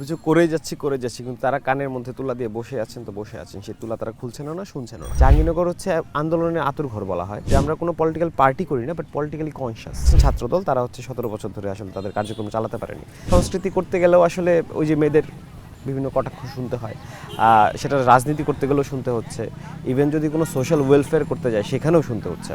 অভিযোগ করেই যাচ্ছি, করে যাচ্ছি। কিন্তু তারা কানের মধ্যে তুলা দিয়ে বসে আছেন তো বসে আছেন। সেই তুলা তারা খুলছেন না শুনছেন না। জাহাঙ্গীরনগর হচ্ছে আন্দোলনের আতুর ঘর বলা হয়। যে আমরা কোনো পলিটিক্যাল পার্টি করি না বাট পলিটিক্যালি কনসিয়াস ছাত্রদল। তারা হচ্ছে সতেরো বছর ধরে আসলে তাদের কার্যক্রম চালাতে পারেনি। সংস্কৃতি করতে গেলেও আসলে ওই যে মেয়েদের বিভিন্ন কটাক্ষ শুনতে হয়। সেটা রাজনীতি করতে গেলেও শুনতে হচ্ছে। ইভেন যদি কোনো সোশ্যাল ওয়েলফেয়ার করতে যায়, সেখানেও শুনতে হচ্ছে।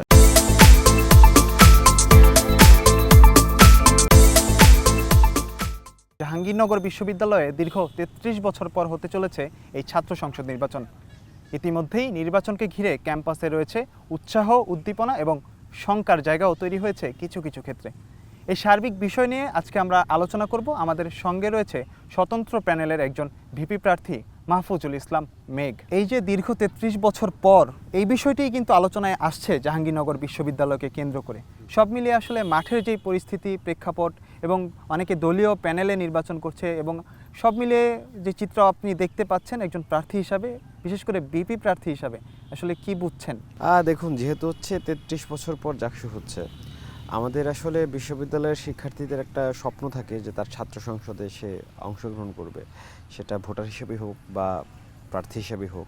জাহাঙ্গীরনগর বিশ্ববিদ্যালয়ে দীর্ঘ তেত্রিশ বছর পর হতে চলেছে এই ছাত্র সংসদ নির্বাচন। ইতিমধ্যেই নির্বাচনকে ঘিরে ক্যাম্পাসে রয়েছে উৎসাহ, উদ্দীপনা এবং শঙ্কার জায়গাও তৈরি হয়েছে কিছু কিছু ক্ষেত্রে। এই সার্বিক বিষয় নিয়ে আজকে আমরা আলোচনা করব। আমাদের সঙ্গে রয়েছে স্বতন্ত্র প্যানেলের একজন ভিপি প্রার্থী মাহফুজুল ইসলাম মেঘ। এই যে দীর্ঘ তেত্রিশ বছর পর এই বিষয়টিই কিন্তু আলোচনায় আসছে জাহাঙ্গীরনগর বিশ্ববিদ্যালয়কে কেন্দ্র করে। সব মিলিয়ে আসলে মাঠের যেই পরিস্থিতি, প্রেক্ষাপট এবং অনেকে দলীয় প্যানেলে নির্বাচন করছে এবং সব মিলিয়ে যে চিত্র আপনি দেখতে পাচ্ছেন একজন প্রার্থী হিসাবে, বিশেষ করে বিপি প্রার্থী হিসাবে, আসলে কি বুঝছেন? দেখুন, যেহেতু হচ্ছে তেত্রিশ বছর পর জাকসু হচ্ছে আমাদের আসলে বিশ্ববিদ্যালয়ের শিক্ষার্থীদের একটা স্বপ্ন থাকে যে তার ছাত্র সংসদে সে অংশগ্রহণ করবে। সেটা ভোটার হিসেবে হোক বা প্রার্থী হিসেবে হোক।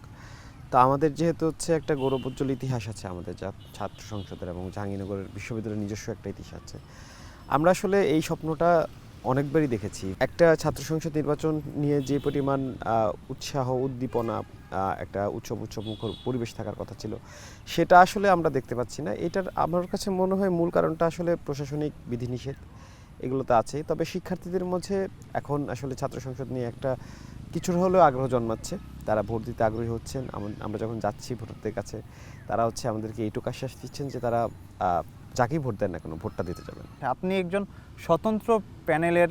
তো আমাদের যেহেতু হচ্ছে একটা গৌরবোজ্জ্বল ইতিহাস আছে আমাদের যা ছাত্র সংসদের এবং জাহাঙ্গীরনগরের বিশ্ববিদ্যালয়ের নিজস্ব একটা ইতিহাস আছে। আমরা আসলে এই স্বপ্নটা অনেকবারই দেখেছি। একটা ছাত্র সংসদ নির্বাচন নিয়ে যে পরিমাণ উৎসাহ, উদ্দীপনা একটা উৎসব উৎসব মুখর পরিবেশ থাকার কথা ছিল, সেটা আসলে আমরা দেখতে পাচ্ছি না। এটার আমার কাছে মনে হয় মূল কারণটা আসলে প্রশাসনিক বিধিনিষেধ, এগুলো তো আছেই। তবে শিক্ষার্থীদের মধ্যে এখন আসলে ছাত্র সংসদ নিয়ে একটা কিছুটা হলেও আগ্রহ জন্মাচ্ছে। তারা ভোট দিতে আগ্রহী হচ্ছেন। আমরা যখন যাচ্ছি ভোটারদের কাছে, তারা হচ্ছে আমাদেরকে এইটুকু আশ্বাস দিচ্ছেন যে তারা যাকেই ভোট দেন না কেন, ভোটটা দিতে যাবেন। আপনি একজন স্বতন্ত্র প্যানেলের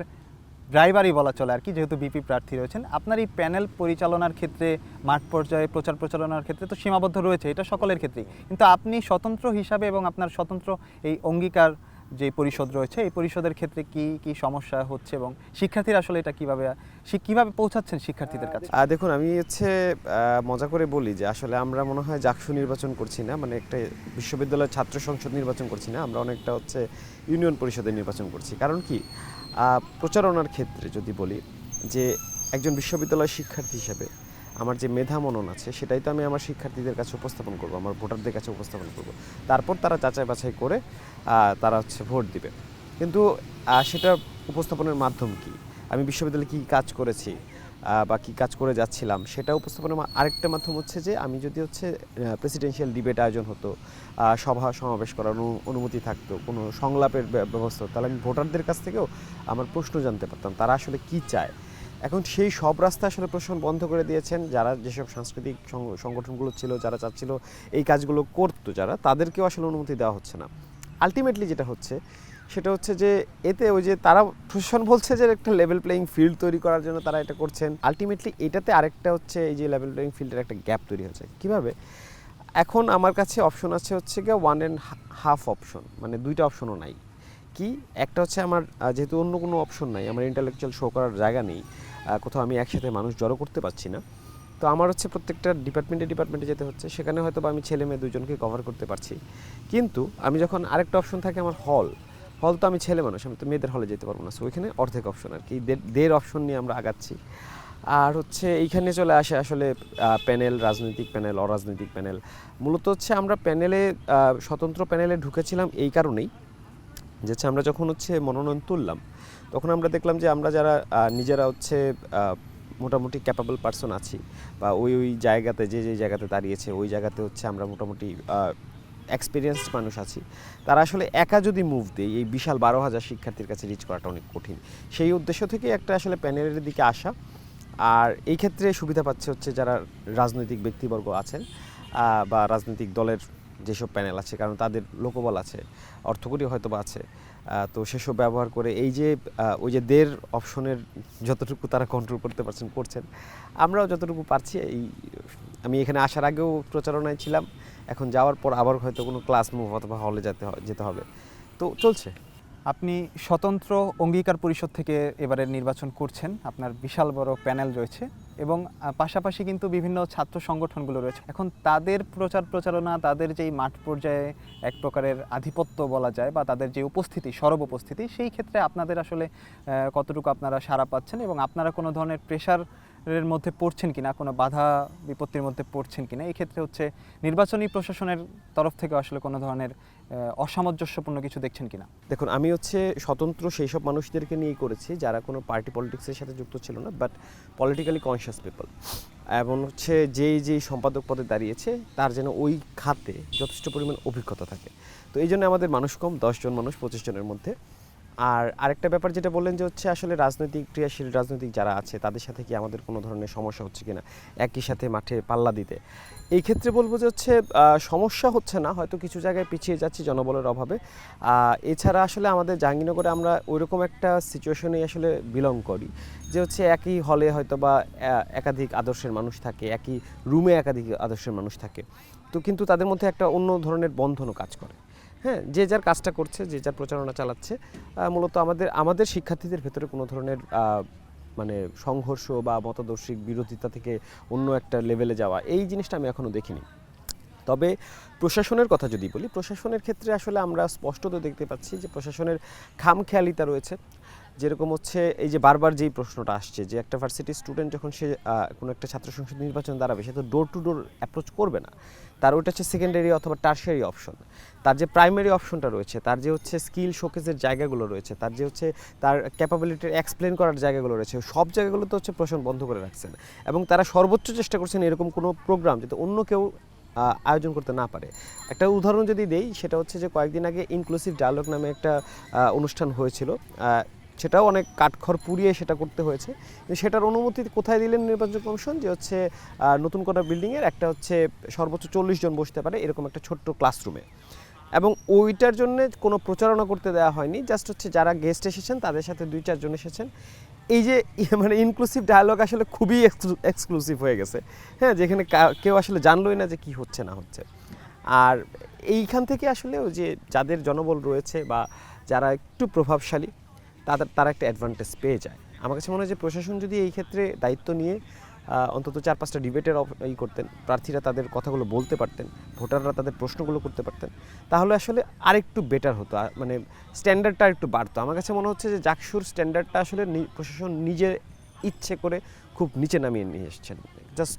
ড্রাইভারই বলা চলে আর কি, যেহেতু বিপি প্রার্থী রয়েছেন। আপনার এই প্যানেল পরিচালনার ক্ষেত্রে, মাঠ পর্যায়ে প্রচার প্রচারণার ক্ষেত্রে তো সীমাবদ্ধ রয়েছে, এটা সকলের ক্ষেত্রেই। কিন্তু আপনি স্বতন্ত্র হিসাবে এবং আপনার স্বতন্ত্র এই অঙ্গীকার যে পরিষদ রয়েছে, এই পরিষদের ক্ষেত্রে কি কি সমস্যা হচ্ছে এবং শিক্ষার্থীরা আসলে এটা কীভাবে কীভাবে পৌঁছাচ্ছেন শিক্ষার্থীদের কাছে? দেখুন, আমি হচ্ছে মজা করে বলি যে আসলে আমরা মনে হয় জাকসু নির্বাচন করছি না মানে একটা বিশ্ববিদ্যালয়ের ছাত্র সংসদ নির্বাচন করছি না, আমরা অনেকটা হচ্ছে ইউনিয়ন পরিষদের নির্বাচন করছি। কারণ কি? প্রচারণার ক্ষেত্রে যদি বলি যে একজন বিশ্ববিদ্যালয় শিক্ষার্থী হিসেবে আমার যে মেধা মনন আছে, সেটাই তো আমি আমার শিক্ষার্থীদের কাছে উপস্থাপন করব, আমার ভোটারদের কাছে উপস্থাপন করব। তারপর তারা যাচাই বাছাই করে তারা হচ্ছে ভোট দিবে। কিন্তু সেটা উপস্থাপনের মাধ্যম কি? আমি বিশ্ববিদ্যালয়ে কী কাজ করেছি বা কী কাজ করে যাচ্ছিলাম, সেটা উপস্থাপনের আরেকটা মাধ্যম হচ্ছে যে, আমি যদি হচ্ছে প্রেসিডেন্সিয়াল ডিবেট আয়োজন হতো সভা সমাবেশ করার অনুমতি থাকতো, কোনো সংলাপের ব্যবস্থা তাহলে আমি ভোটারদের কাছ থেকেও আমার প্রশ্ন জানতে পারতাম, তারা আসলে কি চায়? এখন সেই সব রাস্তা আসলে প্রশাসন বন্ধ করে দিয়েছেন। যারা যেসব সাংস্কৃতিক সংগঠনগুলো ছিল, যারা চাচ্ছিল এই কাজগুলো করতো যারা, তাদেরকেও আসলে অনুমতি দেওয়া হচ্ছে না। আলটিমেটলি যেটা হচ্ছে, সেটা হচ্ছে যে এতে ওই যে তারা, প্রশাসন বলছে যে একটা লেভেল প্লেয়িং ফিল্ড তৈরি করার জন্য তারা এটা করছেন। আলটিমেটলি এটাতে আরেকটা হচ্ছে এই যে লেভেল প্লেয়িং ফিল্ডের একটা গ্যাপ তৈরি হচ্ছে কীভাবে? এখন আমার কাছে অপশন আছে হচ্ছে গিয়ে ওয়ান অ্যান্ড হাফ অপশন মানে দুইটা অপশনও নাই। কি? একটা হচ্ছে আমার যেহেতু অন্য কোনো অপশন নাই, আমার ইন্টালেকচুয়াল শো করার জায়গা নেই কোথাও আমি একসাথে মানুষ জড়ো করতে পারছি না। তো আমার হচ্ছে প্রত্যেকটা ডিপার্টমেন্টে ডিপার্টমেন্টে যেতে হচ্ছে, সেখানে হয়তো আমি ছেলে মেয়ে দুজনকে কভার করতে পারছি। কিন্তু আমি যখন আরেকটা অপশন থাকে আমার হল হল তো আমি ছেলে মানুষ, আমি তো মেয়েদের হলে যেতে পারব না। সো ওইখানে অর্ধেক অপশন আর কি দের অপশন নিয়ে আমরা আগাচ্ছি। আর হচ্ছে এইখানে চলে আসে আসলে প্যানেল রাজনৈতিক প্যানেল অরাজনৈতিক প্যানেল মূলত হচ্ছে আমরা প্যানেলে স্বতন্ত্র প্যানেলে ঢুকেছিলাম এই কারণেই। যে হচ্ছে আমরা যখন হচ্ছে মনোনয়ন তুললাম, তখন আমরা দেখলাম যে আমরা যারা নিজেরা হচ্ছে মোটামুটি ক্যাপাবল পার্সন আছি বা ওই ওই জায়গাতে, যে যে জায়গাতে দাঁড়িয়েছে, ওই জায়গাতে হচ্ছে আমরা মোটামুটি এক্সপিরিয়েন্সড মানুষ আছি। তারা আসলে একা যদি মুভ দেয়, এই বিশাল বারো হাজার শিক্ষার্থীর কাছে রিচ করাটা অনেক কঠিন। সেই উদ্দেশ্য থেকে একটা আসলে প্যানেলের দিকে আসা। আর এই ক্ষেত্রে সুবিধা পাচ্ছে হচ্ছে যারা রাজনৈতিক ব্যক্তিবর্গ আছেন বা রাজনৈতিক দলের যেসব প্যানেল আছে, কারণ তাদের লোকবল আছে, অর্থকরী হয়তো বা আছে তো সেসব ব্যবহার করে এই যে ওই যে দের অপশনের যতটুকু তারা কন্ট্রোল করতে পারছেন, করছেন, আমরাও যতটুকু পারছি এই, আমি এখানে আসার আগেও প্রচারণায় ছিলাম, এখন যাওয়ার পর আবার হয়তো কোনো ক্লাস মুভ অথবা হলে যেতে যেতে হবে। তো চলছে। আপনি স্বতন্ত্র অঙ্গীকার পরিষদ থেকে এবারের নির্বাচন করছেন। আপনার বিশাল বড় প্যানেল রয়েছে এবং পাশাপাশি কিন্তু বিভিন্ন ছাত্র সংগঠনগুলো রয়েছে। এখন তাদের প্রচার প্রচারণা, তাদের যেই মাঠ পর্যায়ে এক প্রকারের আধিপত্য বলা যায় বা তাদের যে উপস্থিতি, সরব উপস্থিতি, সেই ক্ষেত্রে আপনাদের আসলে কতটুকু আপনারা সাড়া পাচ্ছেন এবং আপনারা কোনো ধরনের প্রেশারের মধ্যে পড়ছেন কিনা, কোনো বাধা বিপত্তির মধ্যে পড়ছেন কিনা, এই ক্ষেত্রে হচ্ছে নির্বাচনী প্রশাসনের তরফ থেকে আসলে কোনো ধরনের অসামঞ্জস্যপূর্ণ কিছু দেখছেন কিনা? দেখুন, আমি হচ্ছে স্বতন্ত্র সেই সব মানুষদেরকে নিয়েই করেছি, যারা কোনো পার্টি পলিটিক্সের সাথে যুক্ত ছিল না বাট পলিটিক্যালি কনসিয়াস পিপল এবং হচ্ছে যেই যেই সম্পাদক পদে দাঁড়িয়েছে, তার যেন ওই খাতে যথেষ্ট পরিমাণ অভিজ্ঞতা থাকে। তো এই জন্য আমাদের মানুষ কম দশজন মানুষ, পঁচিশ জনের মধ্যে। আর আরেকটা ব্যাপার যেটা বললেন যে হচ্ছে আসলে রাজনৈতিক ক্রিয়াশীল রাজনৈতিক যারা আছে, তাদের সাথে কি আমাদের কোনো ধরনের সমস্যা হচ্ছে কিনা? একই সাথে মাঠে পাল্লা দিতে। এই ক্ষেত্রে বলব যে হচ্ছে সমস্যা হচ্ছে না, হয়তো কিছু জায়গায় পিছিয়ে যাচ্ছি জনবলের অভাবে। এছাড়া আসলে আমাদের জাহাঙ্গীরনগরে আমরা ওইরকম একটা সিচুয়েশনে আসলে বিলং করি। যে হচ্ছে একই হলে হয়তো বা একাধিক আদর্শের মানুষ থাকে, একই রুমে একাধিক আদর্শের মানুষ থাকে। তো কিন্তু তাদের মধ্যে একটা অন্য ধরনের বন্ধনও কাজ করে। হ্যাঁ যে যার কাজটা করছে, যে যার প্রচারণা চালাচ্ছে মূলত আমাদের আমাদের শিক্ষার্থীদের ভেতরে কোনো ধরনের মানে সংঘর্ষ বা মতাদর্শিক বিরোধিতা থেকে অন্য একটা লেভেলে যাওয়া, এই জিনিসটা আমি এখনও দেখিনি। তবে প্রশাসনের কথা যদি বলি, প্রশাসনের ক্ষেত্রে আসলে আমরা স্পষ্টত দেখতে পাচ্ছি যে প্রশাসনের খামখেয়ালিতা রয়েছে। যেরকম হচ্ছে এই যে বারবার যেই প্রশ্নটা আসছে, যে একটা ভার্সিটির স্টুডেন্ট যখন সে কোনো একটা ছাত্র সংসদ নির্বাচন দাঁড়াবে, সে তো ডোর টু ডোর অ্যাপ্রোচ করবে না। তার ওইটা হচ্ছে সেকেন্ডারি অথবা টার্সারি অপশন তার যে প্রাইমারি অপশনটা রয়েছে, তার যে হচ্ছে স্কিল শোকেসের জায়গাগুলো রয়েছে, তার যে হচ্ছে তার ক্যাপাবিলিটির এক্সপ্লেন করার জায়গাগুলো রয়েছে, সব জায়গাগুলোতে হচ্ছে প্রশ্ন বন্ধ করে রাখছেন। এবং তারা সর্বোচ্চ চেষ্টা করছেন এরকম কোনো প্রোগ্রাম যাতে অন্য কেউ আয়োজন করতে না পারে। একটা উদাহরণ যদি দেই, সেটা হচ্ছে যে কয়েকদিন আগে ইনক্লুসিভ ডায়ালগ নামে একটা অনুষ্ঠান হয়েছিল। সেটাও অনেক কাঠখড় পুড়িয়ে সেটা করতে হয়েছে। সেটার অনুমতি কোথায় দিলেন নির্বাচন কমিশন? যে হচ্ছে নতুন কোনো বিল্ডিংয়ের একটা হচ্ছে সর্বোচ্চ চল্লিশ জন বসতে পারে এরকম একটা ছোট্ট ক্লাসরুমে এবং ওইটার জন্য কোনো প্রচারণা করতে দেওয়া হয়নি জাস্ট হচ্ছে যারা গেস্ট এসেছেন তাদের সাথে দুই চারজন এসেছেন। এই যে মানে ইনক্লুসিভ ডায়ালগ আসলে খুবই এক্সক্লুসিভ হয়ে গেছে। হ্যাঁ যেখানে কেউ আসলে জানলোই না যে কি হচ্ছে, না হচ্ছে। আর এইখান থেকে আসলে ওই যে যাদের জনবল রয়েছে বা যারা একটু প্রভাবশালী তাদের, তারা একটা অ্যাডভান্টেজ পেয়ে যায়। আমার কাছে মনে হয় যে প্রশাসন যদি এই ক্ষেত্রে দায়িত্ব নিয়ে অন্তত চার পাঁচটা ডিবেটের ই করতেন, প্রার্থীরা তাদের কথাগুলো বলতে পারতেন, ভোটাররা তাদের প্রশ্নগুলো করতে পারতেন, তাহলে আসলে আরেকটু বেটার হতো মানে স্ট্যান্ডার্ডটা একটু বাড়তো। আমার কাছে মনে হচ্ছে যে জাকসুর স্ট্যান্ডার্ডটা আসলে প্রশাসন নিজের ইচ্ছে করে খুব নিচে নামিয়ে নিয়ে এসছেন। জাস্ট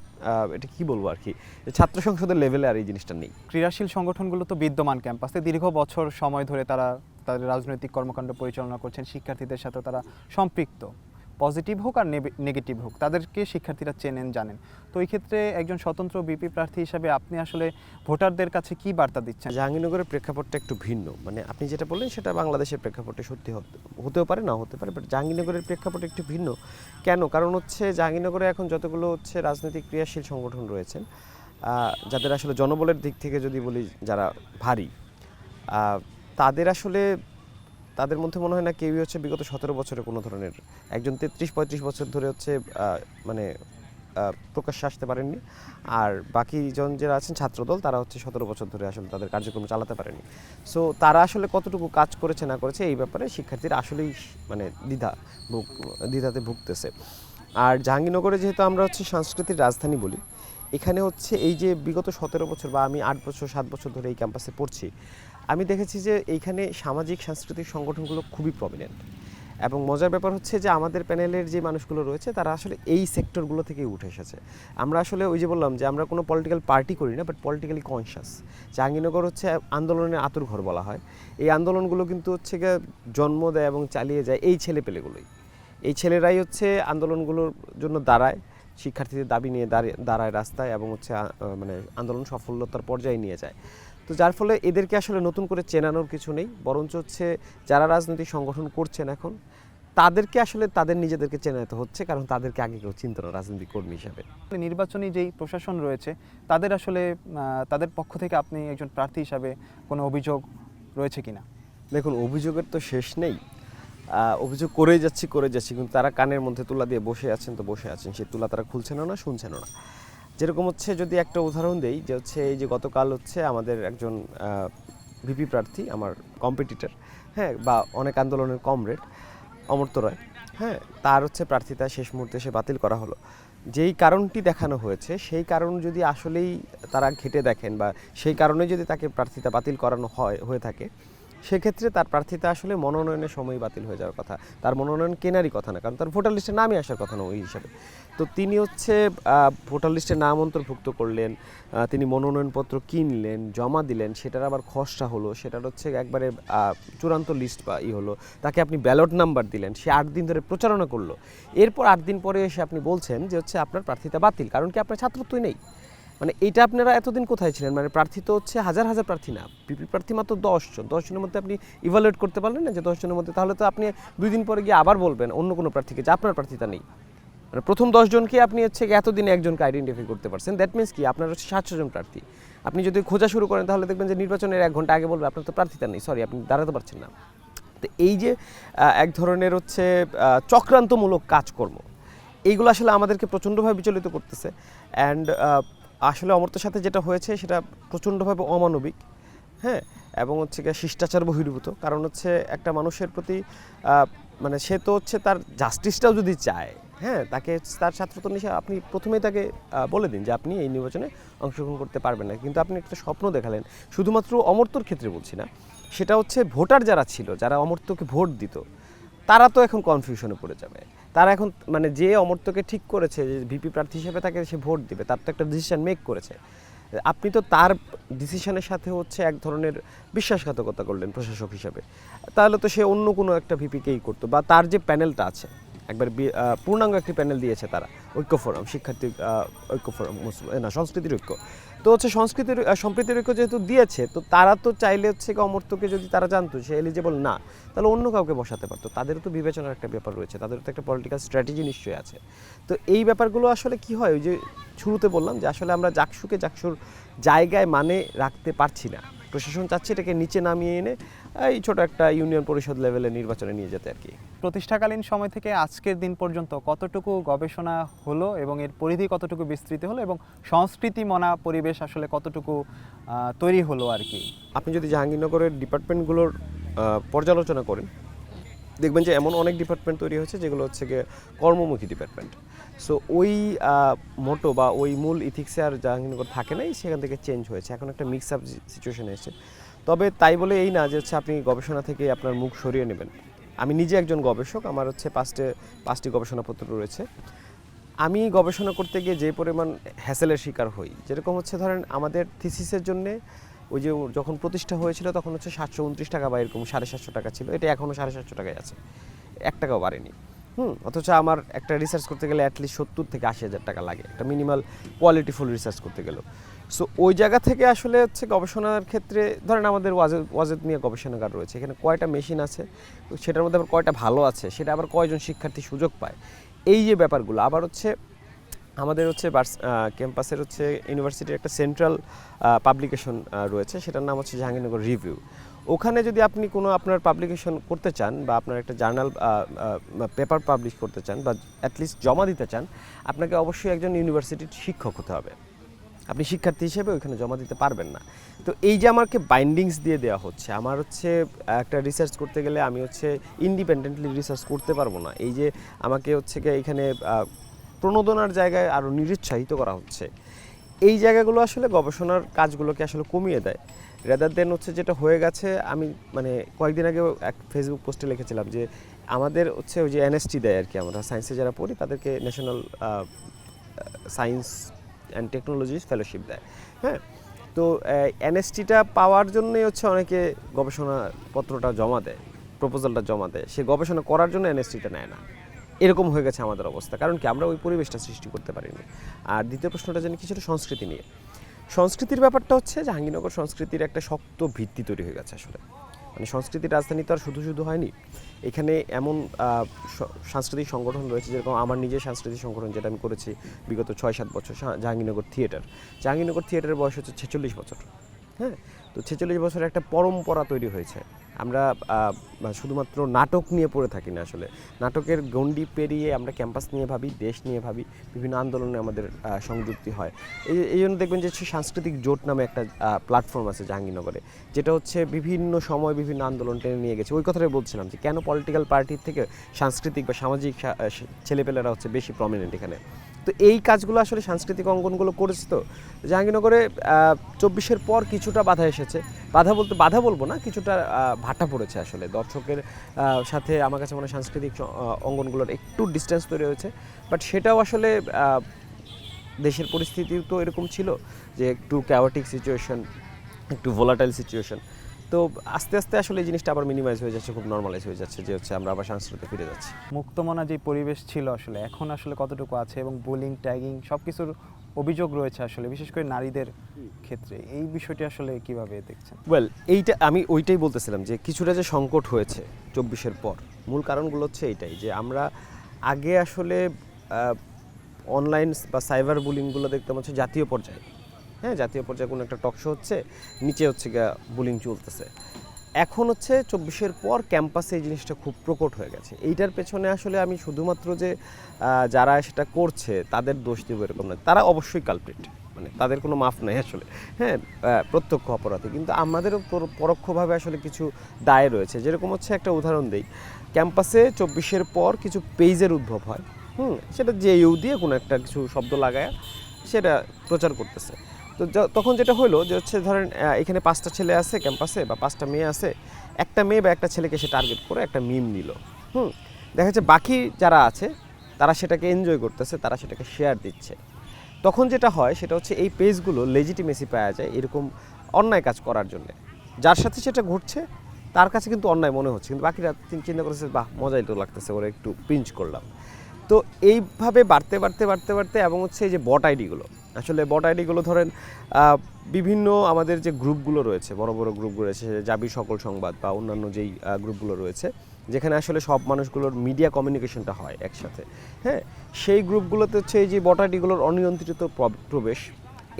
এটা কি বলব আর কি? ছাত্র সংসদের লেভেলে আর এই জিনিসটা নেই। ক্রীড়াশীল সংগঠনগুলো তো বিদ্যমান ক্যাম্পাসে দীর্ঘ বছর সময় ধরে তারা তাদের রাজনৈতিক কর্মকাণ্ড পরিচালনা করছেন, শিক্ষার্থীদের সাথে তারা সম্পৃক্ত। পজিটিভ হোক আর নেগেটিভ হোক, তাদেরকে শিক্ষার্থীরা চেনেন, জানেন। তো এই ক্ষেত্রে একজন স্বতন্ত্র বিপি প্রার্থী হিসাবে আপনি আসলে ভোটারদের কাছে কি বার্তা দিচ্ছেন? জাহাঙ্গীরনগরের প্রেক্ষাপটটা একটু ভিন্ন। মানে আপনি যেটা বললেন, সেটা বাংলাদেশের প্রেক্ষাপটে সত্যি হতে- হতেও পারে না হতে পারে বাট জাহাঙ্গীরনগরের প্রেক্ষাপট একটু ভিন্ন। কেন? কারণ হচ্ছে জাহাঙ্গীরনগরে এখন যতগুলো হচ্ছে রাজনৈতিক ক্রিয়াশীল সংগঠন রয়েছেন যাদের আসলে জনবলের দিক থেকে যদি বলি যারা ভারী তাদের আসলে, তাদের মধ্যে মনে হয় না কেউই হচ্ছে বিগত সতেরো বছরে কোনো ধরনের, একজন তেত্রিশ পঁয়ত্রিশ বছর ধরে হচ্ছে মানে প্রকাশ্যে আসতে পারেননি। আর বাকি জন যারা আছেন ছাত্রদল, তারা হচ্ছে সতেরো বছর ধরে আসলে তাদের কার্যক্রম চালাতে পারেনি। সো তারা আসলে কতটুকু কাজ করেছে না করেছে, এই ব্যাপারে শিক্ষার্থীরা আসলেই মানে দ্বিধা ভুগ, দ্বিধাতে ভুগতেছে। আর জাহাঙ্গীরনগরে যেহেতু আমরা হচ্ছে সংস্কৃতির রাজধানী বলি, এখানে হচ্ছে এই যে বিগত সতেরো বছর বা আমি আট বছর, সাত বছর ধরে এই ক্যাম্পাসে পড়ছি আমি দেখেছি যে এইখানে সামাজিক, সাংস্কৃতিক সংগঠনগুলো খুবই প্রমিনেন্ট এবং মজার ব্যাপার হচ্ছে যে আমাদের প্যানেলের যে মানুষগুলো রয়েছে, তারা আসলে এই সেক্টরগুলো থেকেই উঠে এসেছে। আমরা আসলে ওই যে বললাম যে আমরা কোনো পলিটিক্যাল পার্টি করি না বাট পলিটিক্যালি কনসিয়াস জাহাঙ্গীরনগর হচ্ছে আন্দোলনের আতুর ঘর বলা হয়। এই আন্দোলনগুলো কিন্তু হচ্ছে গিয়ে জন্ম দেয় এবং চালিয়ে যায় এই ছেলেপেলেগুলোই। এই ছেলেরাই হচ্ছে আন্দোলনগুলোর জন্য দাঁড়ায়, শিক্ষার্থীদের দাবি নিয়ে দাঁড়ায় রাস্তায় এবং হচ্ছে মানে আন্দোলন সফলতার পর্যায়ে নিয়ে যায়। তো যার ফলে এদেরকে আসলে নতুন করে চেনানোর কিছু নেই বরঞ্চ হচ্ছে যারা রাজনৈতিক সংগঠন করছেন এখন তাদেরকে আসলে তাদের নিজেদেরকে চেনাতে হচ্ছে কারণ তাদেরকে আগে কেউ চিন্ত না রাজনৈতিক কর্মী হিসাবে। নির্বাচনী যেই প্রশাসন রয়েছে তাদের আসলে তাদের পক্ষ থেকে আপনি একজন প্রার্থী হিসাবে কোনো অভিযোগ রয়েছে কিনা? দেখুন অভিযোগের তো শেষ নেই। অভিযোগ করেই যাচ্ছি করে যাচ্ছি কিন্তু তারা কানের মধ্যে তুলা দিয়ে বসে আছেন তো বসে আছেন। সেই তুলা তারা খুলছেনও না শুনছেনও না। যেরকম হচ্ছে যদি একটা উদাহরণ দেই যে হচ্ছে এই যে গতকাল হচ্ছে আমাদের একজন ভিপি প্রার্থী, আমার কম্পিটিটর হ্যাঁ বা অনেক আন্দোলনের কমরেড অমর্ত্য রয় হ্যাঁ তার হচ্ছে প্রার্থিতা শেষ মুহূর্তে সে বাতিল করা হলো। যেই কারণটি দেখানো হয়েছে, সেই কারণ যদি আসলেই তারা ঘেটে দেখেন বা সেই কারণে যদি তাকে প্রার্থিতা বাতিল করানো হয়, হয়ে থাকে সেক্ষেত্রে তার প্রার্থিতা আসলে মনোনয়নের সময় বাতিল হয়ে যাওয়ার কথা। তার মনোনয়ন কেনারই কথা না, কারণ তার ভোটার লিস্টে নামই আসার কথা না ওই হিসাবে। তো তিনি হচ্ছে ভোটার লিস্টে নাম অন্তর্ভুক্ত করলেন তিনি মনোনয়নপত্র কিনলেন, জমা দিলেন, সেটার আবার খসড়া হলো, সেটার হচ্ছে একবারে চূড়ান্ত লিস্ট বা ই হলো। তাকে আপনি ব্যালট নাম্বার দিলেন, সে আট দিন ধরে প্রচারণা করল। এরপর আট দিন পরে এসে আপনি বলছেন যে হচ্ছে আপনার প্রার্থিতা বাতিল, কারণ কি আপনার ছাত্রত্বই নেই। মানে এইটা আপনারা এতদিন কোথায় ছিলেন? মানে প্রার্থী তো হচ্ছে হাজার হাজার প্রার্থী না। পিপি প্রার্থী মাত্র দশজন দশজনের মধ্যে আপনি ইভালুয়েট করতে পারলেন না যে দশজনের মধ্যে? তাহলে তো আপনি দুই দিন পরে গিয়ে আবার বলবেন অন্য কোনো প্রার্থীকে যে আপনার প্রার্থীতা নেই। মানে প্রথম দশজনকে আপনি হচ্ছে এতদিনে একজনকে আইডেন্টিফাই করতে পারছেন। দ্যাট মিনস কি? আপনার হচ্ছে সাতশো জন প্রার্থী। আপনি যদি খোঁজা শুরু করেন, তাহলে দেখবেন যে নির্বাচনের এক ঘণ্টা আগে বলবে, আপনার তো প্রার্থীতা নেই। সরি আপনি দাঁড়াতে পারছেন না। তো এই যে এক ধরনের হচ্ছে চক্রান্তমূলক কাজকর্ম, এইগুলো আসলে আমাদেরকে প্রচণ্ডভাবে বিচলিত করতেছে। অ্যান্ড আসলে অমর্ত্যের সাথে যেটা হয়েছে, সেটা প্রচণ্ডভাবে অমানবিক হ্যাঁ? এবং হচ্ছে গিয়ে শিষ্টাচার বহির্ভূত। কারণ হচ্ছে একটা মানুষের প্রতি মানে সে তো হচ্ছে তার জাস্টিসটাও যদি চায় হ্যাঁ? তাকে তার ছাত্রত্ব নিশে আপনি প্রথমেই তাকে বলে দিন যে আপনি এই নির্বাচনে অংশগ্রহণ করতে পারবেন না। কিন্তু আপনি একটা স্বপ্ন দেখালেন। শুধুমাত্র অমর্তর ক্ষেত্রে বলছি না। সেটা হচ্ছে ভোটার যারা ছিল, যারা অমর্তকে ভোট দিত, তারা তো এখন কনফিউশনে পড়ে যাবে। তারা এখন মানে যে অমর্ত্যকে ঠিক করেছে, যে ভিপি প্রার্থী হিসেবে তাকে সে ভোট দিবে, তার তো একটা ডিসিশন মেক করেছে। আপনি তো তার ডিসিশনের সাথে হচ্ছে এক ধরনের বিশ্বাসঘাতকতা করলেন প্রশাসক হিসাবে। তাহলে তো সে অন্য কোনো একটা ভিপিকেই করতো বা তার যে প্যানেলটা আছে, একবার পূর্ণাঙ্গ একটি প্যানেল দিয়েছে তারা, ঐক্য ফোরাম শিক্ষার্থী ঐক্য ফোরাম না, সংস্কৃতির ঐক্য। তো হচ্ছে সংস্কৃতির সম্প্রীতি ঐক্য যেহেতু দিয়েছে, তো তারা তো চাইলে হচ্ছে অমর্ত্যকে যদি তারা জানতো, সে এলিজেবল না, তাহলে অন্য কাউকে বসাতে পারতো। তাদেরও তো বিবেচনার একটা ব্যাপার রয়েছে তাদের তো একটা পলিটিক্যাল স্ট্র্যাটেজি নিশ্চয়ই আছে। তো এই ব্যাপারগুলো আসলে কি হয়? ওই যে শুরুতে বললাম যে আসলে আমরা জাকসুকে জাকসুর জায়গায় মানে রাখতে পারছি না। প্রশাসন চাচ্ছে এটাকে নিচে নামিয়ে এনে এই ছোট একটা ইউনিয়ন পরিষদ লেভেলে নির্বাচনে নিয়ে যেতে আর কি। প্রতিষ্ঠাকালীন সময় থেকে আজকের দিন পর্যন্ত কতটুকু গবেষণা হলো এবং এর পরিধি কতটুকু বিস্তৃত হলো এবং সংস্কৃতি মনা পরিবেশ আসলে কতটুকু তৈরি হলো আর কি? আপনি যদি জাহাঙ্গীরনগরের ডিপার্টমেন্টগুলোর পর্যালোচনা করেন দেখবেন যে এমন অনেক ডিপার্টমেন্ট তৈরি হয়েছে যেগুলো হচ্ছে গিয়ে কর্মমুখী ডিপার্টমেন্ট সো ওই মোটো বা ওই মূল ইথিক্সে আর জাহাঙ্গীরনগর থাকে নাই, সেখান থেকে চেঞ্জ হয়েছে। এখন একটা মিক্স আপ সিচুয়েশন এসেছে। তবে তাই বলে এই না যে হচ্ছে আপনি গবেষণা থেকে আপনার মুখ সরিয়ে নেবেন। আমি নিজে একজন গবেষক, আমার হচ্ছে পাঁচটে, পাঁচটি গবেষণাপত্র রয়েছে। আমি গবেষণা করতে গিয়ে যে পরিমাণ হ্যাসেলের শিকার হই, যেরকম হচ্ছে ধরেন আমাদের থিসিসের জন্যে ওই যে যখন প্রতিষ্ঠা হয়েছিল তখন হচ্ছে সাতশো উনত্রিশ টাকা বা এরকম সাড়ে সাতশো টাকা ছিল। এটা এখনও সাড়ে সাতশো টাকায় আছে। এক টাকাও বাড়েনি। হুম, অথচ আমার একটা রিসার্চ করতে গেলে অ্যাটলিস্ট সত্তর থেকে আশি হাজার টাকা লাগে। একটা মিনিমাল কোয়ালিটিফুল রিসার্চ করতে গেলেও। সো ওই জায়গা থেকে আসলে হচ্ছে গবেষণার ক্ষেত্রে, ধরেন আমাদের ওয়াজেদ ওয়াজেদ নিয়ে গবেষণাগার রয়েছে। এখানে কয়টা মেশিন আছে? সেটার মধ্যে আবার কয়টা ভালো আছে? সেটা আবার কয়জন শিক্ষার্থী সুযোগ পায়? এই যে ব্যাপারগুলো, আবার হচ্ছে আমাদের হচ্ছে ক্যাম্পাসের হচ্ছে ইউনিভার্সিটির একটা সেন্ট্রাল পাবলিকেশন রয়েছে। সেটার নাম হচ্ছে জাহাঙ্গীরনগর রিভিউ। ওখানে যদি আপনি কোনো আপনার পাবলিকেশন করতে চান বা আপনার একটা জার্নাল পেপার পাবলিশ করতে চান বা অ্যাটলিস্ট জমা দিতে চান, আপনাকে অবশ্যই একজন ইউনিভার্সিটির শিক্ষক হতে হবে। আপনি শিক্ষার্থী হিসেবে ওইখানে জমা দিতে পারবেন না। তো এই যে আমাকে বাইন্ডিংস দিয়ে দেওয়া হচ্ছে, আমার হচ্ছে একটা রিসার্চ করতে গেলে আমি হচ্ছে ইন্ডিপেন্ডেন্টলি রিসার্চ করতে পারব না। এই যে আমাকে হচ্ছে এখানে প্রণোদনার জায়গায় আরও নিরুৎসাহিত করা হচ্ছে। এই জায়গাগুলো আসলে গবেষণার কাজগুলোকে আসলে কমিয়ে দেয়। রেদার দেন হচ্ছে যেটা হয়ে গেছে, আমি মানে কয়েকদিন আগে এক ফেসবুক পোস্টে লিখেছিলাম যে, আমাদের হচ্ছে ওই যে এনএসটি দেয় আর কি, আমরা সায়েন্সে যারা পড়ি, তাদেরকে national science and technology fellowship দেয়। হ্যাঁ? তো এনএসটিটা পাওয়ার জন্যই হচ্ছে অনেকে গবেষণাপত্রটা জমা দেয় প্রপোজালটা জমা দেয়। সে গবেষণা করার জন্য এনএসটিটা নেয় না। এরকম হয়ে গেছে আমাদের অবস্থা। কারণ কি? আমরা ওই পরিবেশটা সৃষ্টি করতে পারিনি। আর দ্বিতীয় প্রশ্নটা জানি কিছুটা সংস্কৃতি নিয়ে। সংস্কৃতির ব্যাপারটা হচ্ছে জাহাঙ্গীরনগর সংস্কৃতির একটা শক্ত ভিত্তি তৈরি হয়ে গেছে আসলে। মানে সংস্কৃতির রাজধানী তো আর শুধু শুধু হয়নি। এখানে এমন সাংস্কৃতিক সংগঠন রয়েছে যেরকম আমার নিজের সাংস্কৃতিক সংগঠন যেটা আমি করেছি বিগত ছয় সাত বছর জাহাঙ্গীরনগর থিয়েটার। জাহাঙ্গীরনগর থিয়েটারের বয়স হচ্ছে ছেচল্লিশ বছর। হ্যাঁ? তো ছেচল্লিশ বছরের একটা পরম্পরা তৈরি হয়েছে। আমরা শুধুমাত্র নাটক নিয়ে পড়ে থাকি না আসলে। নাটকের গণ্ডি পেরিয়ে আমরা ক্যাম্পাস নিয়ে ভাবি, দেশ নিয়ে ভাবি, বিভিন্ন আন্দোলনে আমাদের সংযুক্তি হয়। এই এই জন্য দেখবেন যে সাংস্কৃতিক জোট নামে একটা প্ল্যাটফর্ম আছে জাহাঙ্গীরনগরে। যেটা হচ্ছে বিভিন্ন সময় বিভিন্ন আন্দোলন টেনে নিয়ে গেছে। ওই কথাটাই বলছিলাম যে কেন পলিটিক্যাল পার্টির থেকে সাংস্কৃতিক বা সামাজিক ছেলেপেলেরা হচ্ছে বেশি প্রমিনেন্ট এখানে? তো এই কাজগুলো আসলে সাংস্কৃতিক অঙ্গনগুলো করেছে তো। জাহাঙ্গীরনগরে চব্বিশের পর কিছুটা বাধা এসেছে। বাধা বলতে, বাধা বলব না, কিছুটা ভাটা পড়েছে আসলে। দর্শকের সাথে আমার কাছে মনে হয় সাংস্কৃতিক অঙ্গনগুলোর একটু ডিস্টেন্স তৈরি হয়েছে। বাট সেটাও আসলে দেশের পরিস্থিতিও তো এরকম ছিল যে একটু ক্যাওটিক সিচুয়েশন একটু ভোলাটাইল সিচুয়েশন তো আস্তে আস্তে আসলে এই জিনিসটা আবার মিনিমাইজ হয়ে যাচ্ছে খুব নর্মালাইজ হয়ে যাচ্ছে যে হচ্ছে আমরা আবার সংস্কৃতি ফিরে যাচ্ছি। মুক্তমনা যে পরিবেশ ছিল আসলে এখন আসলে কতটুকু আছে এবং বুলিং ট্যাগিং সব কিছুর অভিযোগ রয়েছে আসলে বিশেষ করে নারীদের ক্ষেত্রে। এই বিষয়টি আসলে কীভাবে দেখছেন? ওয়েল এইটা আমি ওইটাই বলতেছিলাম যে কিছুটা যে সংকট হয়েছে চব্বিশের পর মূল কারণগুলো হচ্ছে এইটাই যে আমরা আগে আসলে অনলাইন বা সাইবার বুলিংগুলো দেখতাম হচ্ছে জাতীয় পর্যায়ে। হ্যাঁ জাতীয় পর্যায়ে কোনো একটা টকশো হচ্ছে, নিচে হচ্ছে গিয়া বুলিং চলতেছে। এখন হচ্ছে চব্বিশের পর ক্যাম্পাসে এই জিনিসটা খুব প্রকট হয়ে গেছে। এইটার পেছনে আসলে আমি শুধুমাত্র যে যারা সেটা করছে, তাদের দোষ দিব এরকম না তারা অবশ্যই কালপ্রিট মানে তাদের কোনো মাফ নাই আসলে। হ্যাঁ প্রত্যক্ষ অপরাধী। কিন্তু আমাদেরও পরোক্ষভাবে আসলে কিছু দায় রয়েছে। যেরকম হচ্ছে একটা উদাহরণ দিই। ক্যাম্পাসে চব্বিশের পর কিছু পেজের উদ্ভব হয়। হুম, সেটা যে ইউ দিয়ে কোনো একটা কিছু শব্দ লাগায় সেটা প্রচার করতেছে। তো তখন যেটা হলো যে হচ্ছে ধরেন এখানে পাঁচটা ছেলে আছে ক্যাম্পাসে বা পাঁচটা মেয়ে আছে, একটা মেয়ে বা একটা ছেলেকে সে টার্গেট করে একটা মিম নিল, হুম? দেখা যাচ্ছে বাকি যারা আছে, তারা সেটাকে এনজয় করতেছে, তারা সেটাকে শেয়ার দিচ্ছে। তখন যেটা হয়, সেটা হচ্ছে এই পেজগুলো লেজিটিমেসি পাওয়া যায় এরকম অন্যায় কাজ করার জন্য। যার সাথে সেটা ঘটছে, তার কাছে কিন্তু অন্যায় মনে হচ্ছে, কিন্তু বাকিরা চিন- চিন্তা করেছে বাহ, মজাই তো লাগতেছে, ওরা একটু পিঞ্চ করলাম। তো এইভাবে বাড়তে বাড়তে বাড়তে বাড়তে এবং হচ্ছে এই যে বট আইডিগুলো আসলে বট আইডিগুলো ধরেন বিভিন্ন আমাদের যে গ্রুপগুলো রয়েছে, বড় বড় গ্রুপগুলো রয়েছে জাবি সকল সংবাদ বা অন্যান্য যেই গ্রুপগুলো রয়েছে, যেখানে আসলে সব মানুষগুলোর মিডিয়া কমিউনিকেশনটা হয় একসাথে। হ্যাঁ সেই গ্রুপগুলোতে হচ্ছে এই যে বট আইডিগুলোর অনিয়ন্ত্রিত প্র- প্রবেশ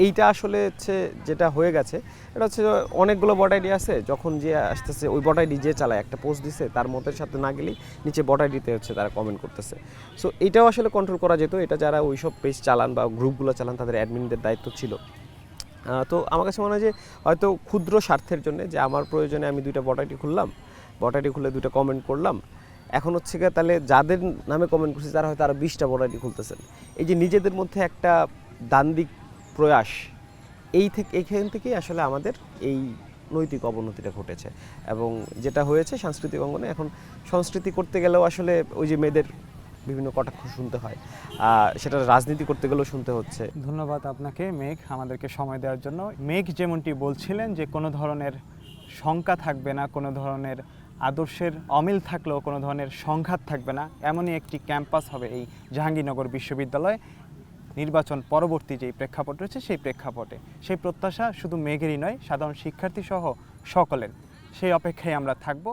এইটা আসলে হচ্ছে যেটা হয়ে গেছে, এটা হচ্ছে অনেকগুলো বট আইডি আছে, যখন যে আসতেছে, ওই বট আইডি যে চালায়, একটা পোস্ট দিছে, তার মতের সাথে না গেলেই নিচে বট আইডিতে হচ্ছে তারা কমেন্ট করতেছে। সো এটাও আসলে কন্ট্রোল করা যেত, এটা যারা ওইসব পেজ চালান বা গ্রুপগুলো চালান, তাদের অ্যাডমিনদের দায়িত্ব ছিল। তো আমার কাছে মনে হয় যে, হয়তো ক্ষুদ্র স্বার্থের জন্য যে আমার প্রয়োজনে আমি দুইটা বট আইডি খুললাম বট আইডি খুলে দুইটা কমেন্ট করলাম, এখন হচ্ছে গিয়ে তাহলে যাদের নামে কমেন্ট করছে, তারা হয়তো আরও বিশটা বট আইডি খুলতেছেন। এই যে নিজেদের মধ্যে একটা দান্দিক প্রয়াস। এই থেকে এইখান থেকেই আসলে আমাদের এই নৈতিক অবনতিটা ঘটেছে এবং যেটা হয়েছে সাংস্কৃতিক অঙ্গনে এখন সংস্কৃতি করতে গেলেও আসলে ওই যে মেয়েদের বিভিন্ন কটাক্ষ শুনতে হয়। সেটা রাজনীতি করতে গেলেও শুনতে হচ্ছে। ধন্যবাদ আপনাকে, মেঘ, আমাদেরকে সময় দেওয়ার জন্য। মেঘ যেমনটি বলছিলেন যে কোনো ধরনের শঙ্কা থাকবে না, কোনো ধরনের আদর্শের অমিল থাকলেও কোনো ধরনের সংঘাত থাকবে না। এমনই একটি ক্যাম্পাস হবে এই জাহাঙ্গীরনগর বিশ্ববিদ্যালয়। নির্বাচন পরবর্তী যেই প্রেক্ষাপট রয়েছে সেই প্রেক্ষাপটে। সেই প্রত্যাশা শুধু মেঘেরই নয়, সাধারণ শিক্ষার্থী সহ সকলের। সেই অপেক্ষায় আমরা থাকব।